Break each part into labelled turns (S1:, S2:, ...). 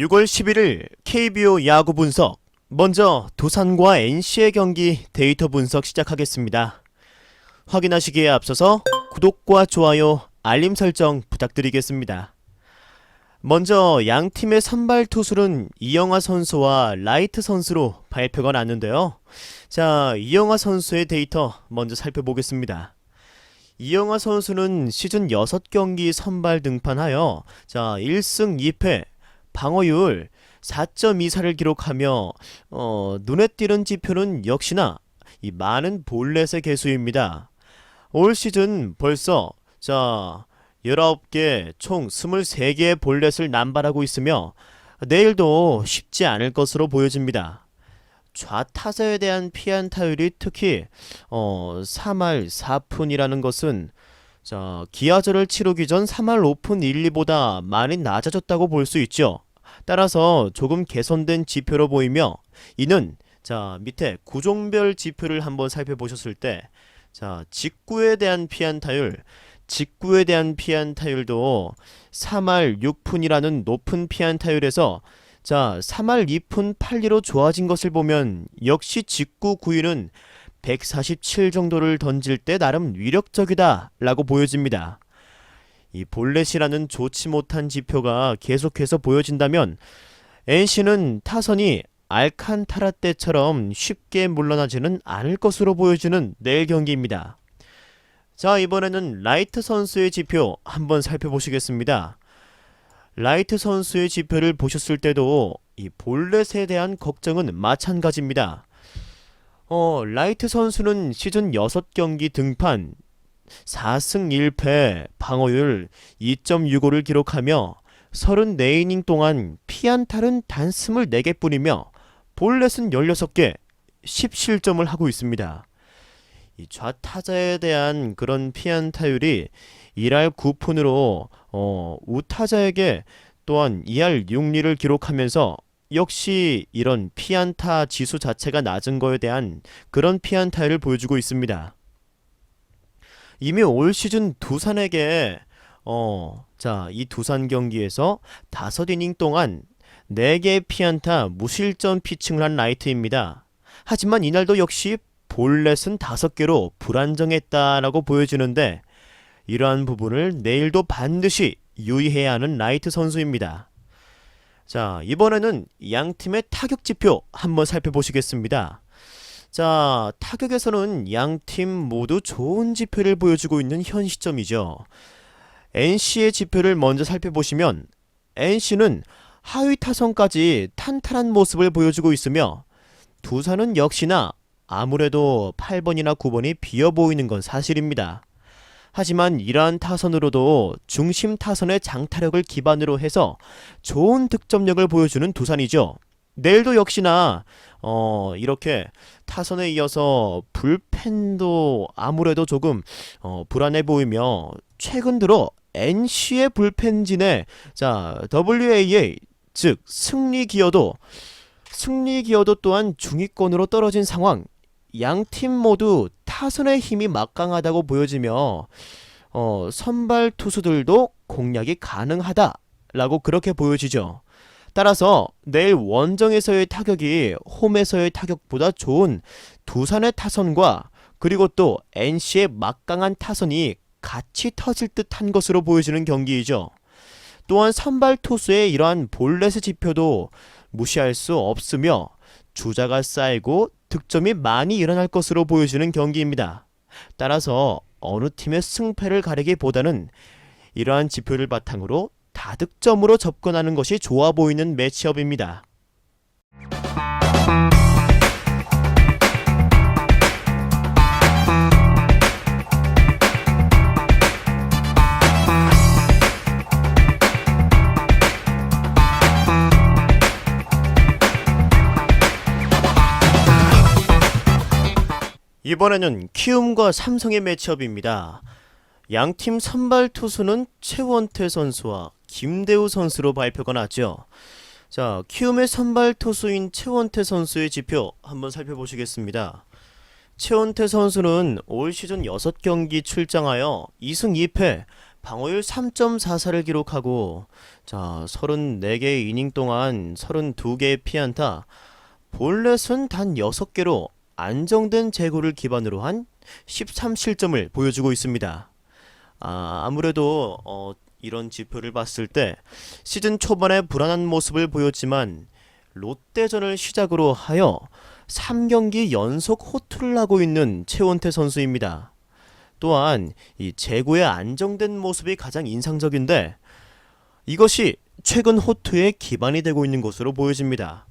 S1: 6월 11일 KBO 야구 분석. 먼저 두산과 NC의 경기 데이터 분석 시작하겠습니다. 확인하시기에 앞서서 구독과 좋아요, 알림 설정 부탁드리겠습니다. 먼저 양 팀의 선발 투수는 이영하 선수와 라이트 선수로 발표가 났는데요. 자, 이영하 선수의 데이터 먼저 살펴보겠습니다. 이영하 선수는 시즌 6경기 선발 등판하여 자, 1승 2패, 방어율 4.24를 기록하며 어, 눈에 띄는 지표는 역시나 이 많은 볼넷의 개수입니다. 올 시즌 벌써 자 19개 총 23개의 볼넷을 남발하고 있으며 내일도 쉽지 않을 것으로 보여집니다. 좌타자에 대한 피안타율이 특히 어, 3할 4푼이라는 것은 자, 기아절을 치르기 전 3할 5푼 1, 2보다 많이 낮아졌다고 볼 수 있죠. 따라서 조금 개선된 지표로 보이며 이는 자, 밑에 구종별 지표를 한번 살펴보셨을 때 자, 직구에 대한 피안타율 직구에 대한 피안타율도 3할 6푼이라는 높은 피안타율에서 자, 3할 2푼 8리로 좋아진 것을 보면 역시 직구 구위는 147 정도를 던질 때 나름 위력적이다 라고 보여집니다. 이 볼넷이라는 좋지 못한 지표가 계속해서 보여진다면 NC는 타선이 알칸타라 때처럼 쉽게 물러나지는 않을 것으로 보여지는 내일 경기입니다. 자, 이번에는 라이트 선수의 지표 한번 살펴보시겠습니다. 라이트 선수의 지표를 보셨을 때도 이 볼넷에 대한 걱정은 마찬가지입니다. 어, 라이트 선수는 시즌 6경기 등판 4승 1패 방어율 2.65를 기록하며 34이닝 동안 피안타는 단 24개뿐이며 볼넷은 16개 10실점을 하고 있습니다. 이 좌타자에 대한 그런 피안타율이 1할 9푼으로 어, 우타자에게 또한 2할 6리를 기록하면서 역시 이런 피안타 지수 자체가 낮은 거에 대한 그런 피안타율을 보여주고 있습니다. 이미 올 시즌 두산에게 어, 자, 이 두산 경기에서 5이닝 동안 4개의 피안타 무실점 피칭을 한 라이트입니다. 하지만 이날도 역시 볼넷은 5개로 불안정했다라고 보여지는데 이러한 부분을 내일도 반드시 유의해야 하는 라이트 선수입니다. 자, 이번에는 양 팀의 타격 지표 한번 살펴보시겠습니다. 자, 타격에서는 양 팀 모두 좋은 지표를 보여주고 있는 현 시점이죠. NC의 지표를 먼저 살펴보시면 NC는 하위 타선까지 탄탄한 모습을 보여주고 있으며 두산은 역시나 아무래도 8번이나 9번이 비어 보이는 건 사실입니다. 하지만 이러한 타선으로도 중심 타선의 장타력을 기반으로 해서 좋은 득점력을 보여주는 두산이죠. 내일도 역시나 어 이렇게 타선에 이어서 불펜도 아무래도 조금 어 불안해 보이며 최근 들어 NC의 불펜진에 자 WAA 즉 승리 기여도 승리 기여도 또한 중위권으로 떨어진 상황 양 팀 모두 타선의 힘이 막강하다고 보여지며 어, 선발 투수들도 공략이 가능하다라고 그렇게 보여지죠. 따라서 내일 원정에서의 타격이 홈에서의 타격보다 좋은 두산의 타선과 그리고 또 NC의 막강한 타선이 같이 터질 듯한 것으로 보여지는 경기이죠. 또한 선발 투수의 이러한 볼넷의 지표도 무시할 수 없으며 주자가 쌓이고 득점이 많이 일어날 것으로 보여지는 경기입니다. 따라서 어느 팀의 승패를 가리기보다는 이러한 지표를 바탕으로 다득점으로 접근하는 것이 좋아 보이는 매치업입니다. 이번에는 키움과 삼성의 매치업입니다. 양팀 선발 투수는 최원태 선수와 김대우 선수로 발표가 났죠. 자, 키움의 선발 투수인 최원태 선수의 지표 한번 살펴보시겠습니다. 최원태 선수는 올 시즌 6경기 출장하여 2승 2패, 방어율 3.44를 기록하고 자 34개의 이닝 동안 32개의 피안타 볼넷은 단 6개로 안정된 제구를 기반으로 한 13실점을 보여주고 있습니다. 아, 아무래도 어, 이런 지표를 봤을 때 시즌 초반에 불안한 모습을 보였지만 롯데전을 시작으로 하여 3경기 연속 호투를 하고 있는 최원태 선수입니다. 또한 이 제구의 안정된 모습이 가장 인상적인데 이것이 최근 호투의 기반이 되고 있는 것으로 보여집니다.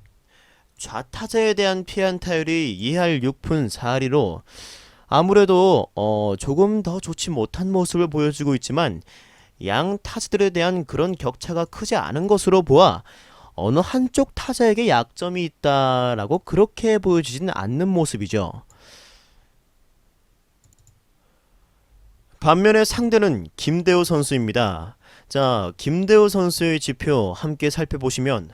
S1: 좌타자에 대한 피안타율이 2할 6푼 4리로 아무래도 어, 조금 더 좋지 못한 모습을 보여주고 있지만 양 타자들에 대한 그런 격차가 크지 않은 것으로 보아 어느 한쪽 타자에게 약점이 있다라고 그렇게 보여지지는 않는 모습이죠. 반면에 상대는 김대호 선수입니다. 자, 김대호 선수의 지표 함께 살펴보시면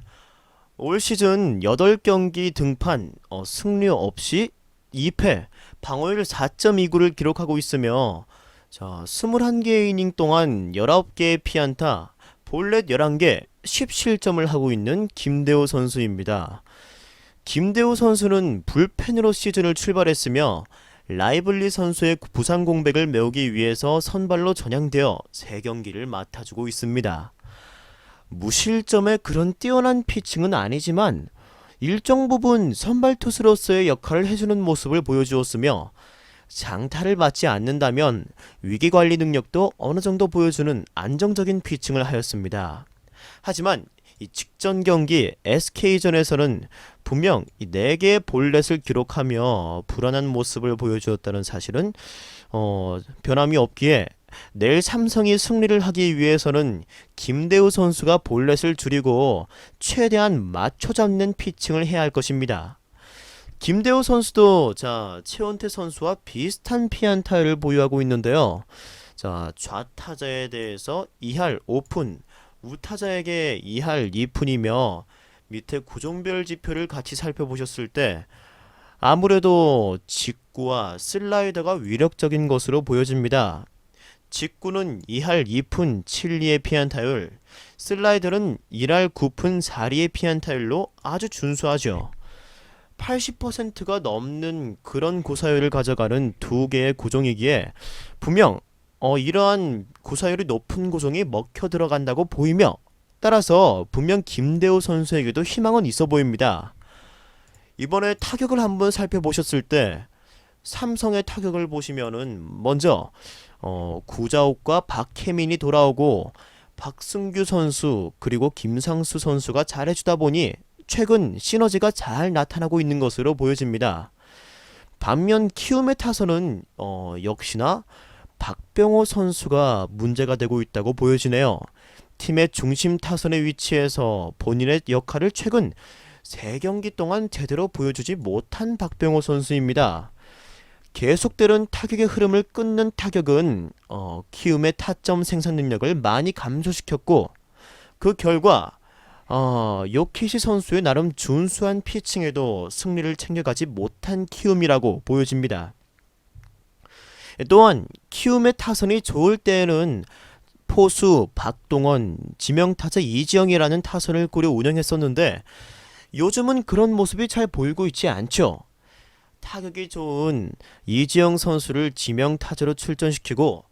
S1: 올 시즌 8경기 등판 어, 승리 없이 2패, 방어율 4.29를 기록하고 있으며 자, 21개의 이닝 동안 19개의 피안타, 볼넷 11개, 10실점을 하고 있는 김대호 선수입니다. 김대호 선수는 불펜으로 시즌을 출발했으며 라이블리 선수의 부상 공백을 메우기 위해서 선발로 전향되어 3경기를 맡아주고 있습니다. 무실점의 그런 뛰어난 피칭은 아니지만 일정 부분 선발 투수로서의 역할을 해주는 모습을 보여주었으며 장타를 받지 않는다면 위기 관리 능력도 어느 정도 보여주는 안정적인 피칭을 하였습니다. 하지만 이 직전 경기 SK전에서는 분명 이 4개의 볼넷을 기록하며 불안한 모습을 보여주었다는 사실은 어, 변함이 없기에 내일 삼성이 승리를 하기 위해서는 김대우 선수가 볼넷을 줄이고 최대한 맞춰 잡는 피칭을 해야 할 것입니다. 김대우 선수도 자 최원태 선수와 비슷한 피안타를 보유하고 있는데요. 자 좌타자에 대해서 2할 5푼, 우타자에게 2할 2푼이며 밑에 구종별 지표를 같이 살펴보셨을 때 아무래도 직구와 슬라이더가 위력적인 것으로 보여집니다. 직구는 2할 2푼 7리의 피안타율, 슬라이더는 1할 9푼 4리의 피안타율로 아주 준수하죠. 80%가 넘는 그런 고사율을 가져가는 두 개의 고종이기에 분명 어, 이러한 고사율이 높은 고종이 먹혀 들어간다고 보이며 따라서 분명 김대호 선수에게도 희망은 있어 보입니다. 이번에 타격을 한번 살펴보셨을 때 삼성의 타격을 보시면은 먼저 어, 구자욱과 박혜민이 돌아오고 박승규 선수 그리고 김상수 선수가 잘해주다 보니 최근 시너지가 잘 나타나고 있는 것으로 보여집니다. 반면 키움의 타선은 어, 역시나 박병호 선수가 문제가 되고 있다고 보여지네요. 팀의 중심 타선의 위치에서 본인의 역할을 최근 3경기 동안 제대로 보여주지 못한 박병호 선수입니다. 계속되는 타격의 흐름을 끊는 타격은 어, 키움의 타점 생산 능력을 많이 감소시켰고 그 결과 어, 요키시 선수의 나름 준수한 피칭에도 승리를 챙겨가지 못한 키움이라고 보여집니다. 또한 키움의 타선이 좋을 때에는 포수 박동원, 지명타자 이지영이라는 타선을 꾸려 운영했었는데 요즘은 그런 모습이 잘 보이고 있지 않죠. 타격이 좋은 이지영 선수를 지명 타자로 출전시키고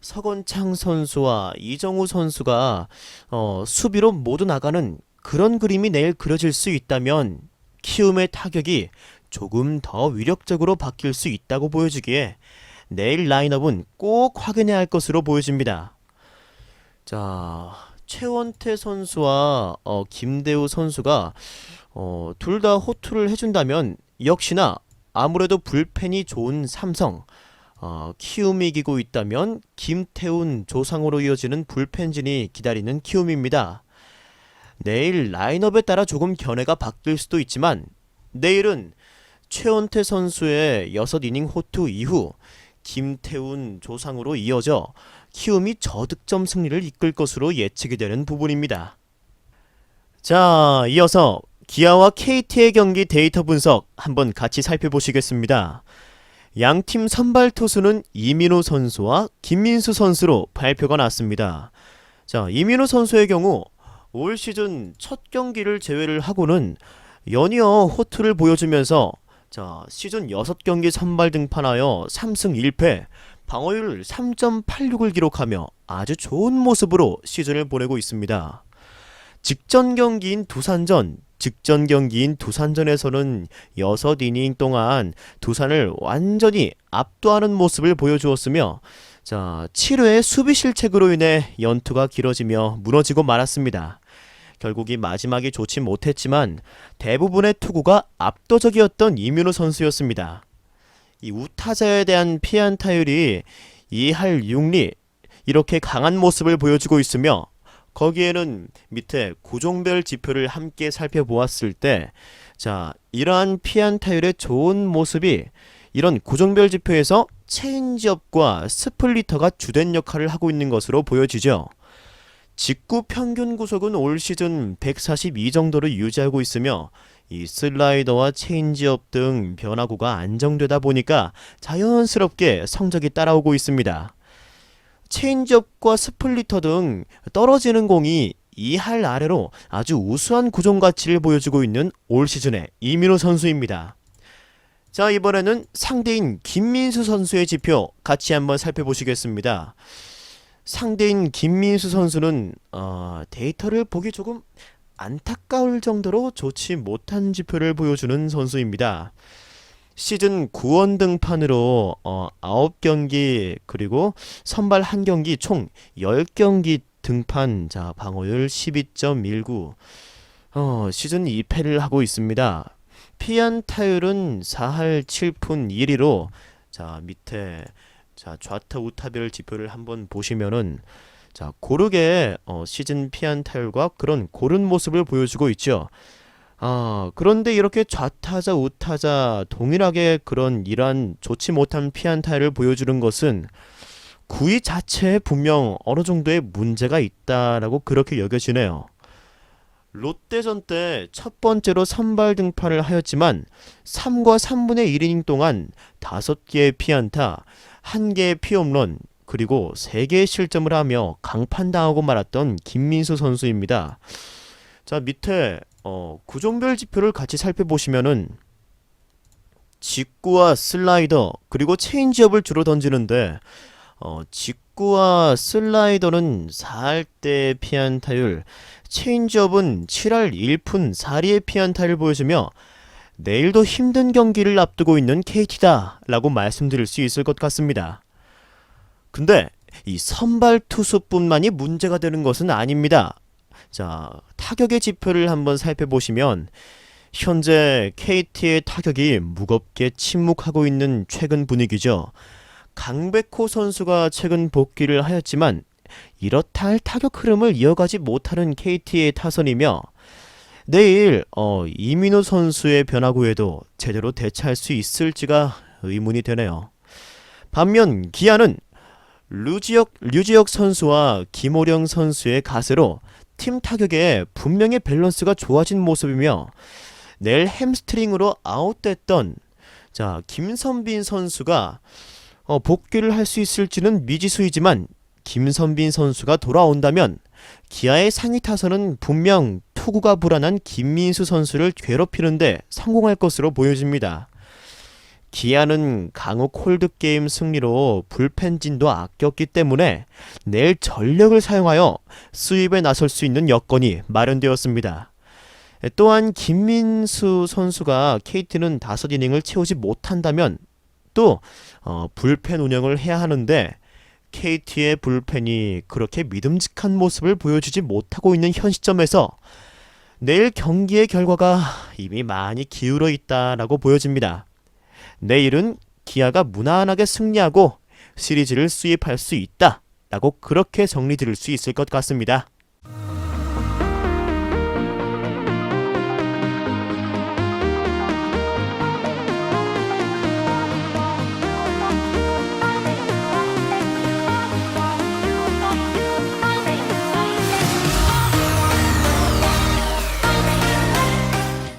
S1: 서건창 선수와 이정우 선수가 어, 수비로 모두 나가는 그런 그림이 내일 그려질 수 있다면 키움의 타격이 조금 더 위력적으로 바뀔 수 있다고 보여지기에 내일 라인업은 꼭 확인해야 할 것으로 보여집니다. 자, 최원태 선수와 어, 김대우 선수가 어, 둘 다 호투를 해준다면 역시나 아무래도 불펜이 좋은 삼성 어, 키움이 이기고 있다면 김태훈 조상으로 이어지는 불펜진이 기다리는 키움입니다. 내일 라인업에 따라 조금 견해가 바뀔 수도 있지만 내일은 최원태 선수의 6이닝 호투 이후 김태훈 조상으로 이어져 키움이 저득점 승리를 이끌 것으로 예측이 되는 부분입니다. 자, 이어서 기아와 KT의 경기 데이터 분석 한번 같이 살펴보시겠습니다. 양팀 선발 투수는 이민호 선수와 김민수 선수로 발표가 났습니다. 자, 이민호 선수의 경우 올 시즌 첫 경기를 제외를 하고는 연이어 호투를 보여주면서 자, 시즌 6경기 선발 등판하여 3승 1패, 방어율 3.86을 기록하며 아주 좋은 모습으로 시즌을 보내고 있습니다. 직전 경기인 두산전, 직전 경기인 두산전에서는 6이닝 동안 두산을 완전히 압도하는 모습을 보여주었으며 자, 7회의 수비 실책으로 인해 연투가 길어지며 무너지고 말았습니다. 결국 이 마지막이 좋지 못했지만 대부분의 투구가 압도적이었던 이민호 선수였습니다. 이 우타자에 대한 피안타율이 2할 6리 이렇게 강한 모습을 보여주고 있으며 거기에는 밑에 구종별 지표를 함께 살펴보았을 때 자, 이러한 피안 타율의 좋은 모습이 이런 구종별 지표에서 체인지업과 스플리터가 주된 역할을 하고 있는 것으로 보여지죠. 직구 평균 구속은 올 시즌 142 정도를 유지하고 있으며 이 슬라이더와 체인지업 등 변화구가 안정되다 보니까 자연스럽게 성적이 따라오고 있습니다. 체인지업과 스플리터 등 떨어지는 공이 2할 아래로 아주 우수한 구종 가치를 보여주고 있는 올 시즌의 이민호 선수입니다. 자, 이번에는 상대인 김민수 선수의 지표 같이 한번 살펴보시겠습니다. 상대인 김민수 선수는 어, 데이터를 보기 조금 안타까울 정도로 좋지 못한 지표를 보여주는 선수입니다. 시즌 9원 등판으로 어, 9경기 그리고 선발 1경기 총 10경기 등판 자 방어율 12.19 어, 시즌 2패를 하고 있습니다. 피안 타율은 4할 7푼 1위로 자 밑에 자 좌타 우타별 지표를 한번 보시면은 자 고르게 어, 시즌 피안 타율과 그런 고른 모습을 보여주고 있죠. 아 그런데 이렇게 좌타자 우타자 동일하게 그런 이러한 좋지 못한 피안타율을 보여주는 것은 구위 자체에 분명 어느 정도의 문제가 있다라고 그렇게 여겨지네요. 롯데전 때 첫 번째로 선발 등판을 하였지만 3과 3분의 1이닝 동안 5개의 피안타, 1개의 피홈런, 그리고 3개의 실점을 하며 강판당하고 말았던 김민수 선수입니다. 자, 밑에 어, 구종별 지표를 같이 살펴보시면은 직구와 슬라이더 그리고 체인지업을 주로 던지는데 어, 직구와 슬라이더는 4할 때 피안타율, 체인지업은 7할 1푼 4리의 피안타를 보여주며 내일도 힘든 경기를 앞두고 있는 KT다 라고 말씀드릴 수 있을 것 같습니다. 근데 이 선발 투수뿐만이 문제가 되는 것은 아닙니다. 자, 타격의 지표를 한번 살펴보시면 현재 KT의 타격이 무겁게 침묵하고 있는 최근 분위기죠. 강백호 선수가 최근 복귀를 하였지만 이렇다 할 타격 흐름을 이어가지 못하는 KT의 타선이며 내일 어, 이민호 선수의 변화구에도 제대로 대처할 수 있을지가 의문이 되네요. 반면 기아는 류지혁, 류지혁 선수와 김호령 선수의 가세로 팀 타격에 분명히 밸런스가 좋아진 모습이며 내일 햄스트링으로 아웃됐던 자 김선빈 선수가 어, 복귀를 할 수 있을지는 미지수이지만 김선빈 선수가 돌아온다면 기아의 상위 타선은 분명 투구가 불안한 김민수 선수를 괴롭히는데 성공할 것으로 보여집니다. 기아는 강욱 홀드게임 승리로 불펜진도 아꼈기 때문에 내일 전력을 사용하여 수입에 나설 수 있는 여건이 마련되었습니다. 또한 김민수 선수가 KT는 다섯 이닝을 채우지 못한다면 또 어, 불펜 운영을 해야 하는데 KT의 불펜이 그렇게 믿음직한 모습을 보여주지 못하고 있는 현 시점에서 내일 경기의 결과가 이미 많이 기울어 있다라고 보여집니다. 내일은 기아가 무난하게 승리하고 시리즈를 수입할 수 있다 라고 그렇게 정리 드릴 수 있을 것 같습니다.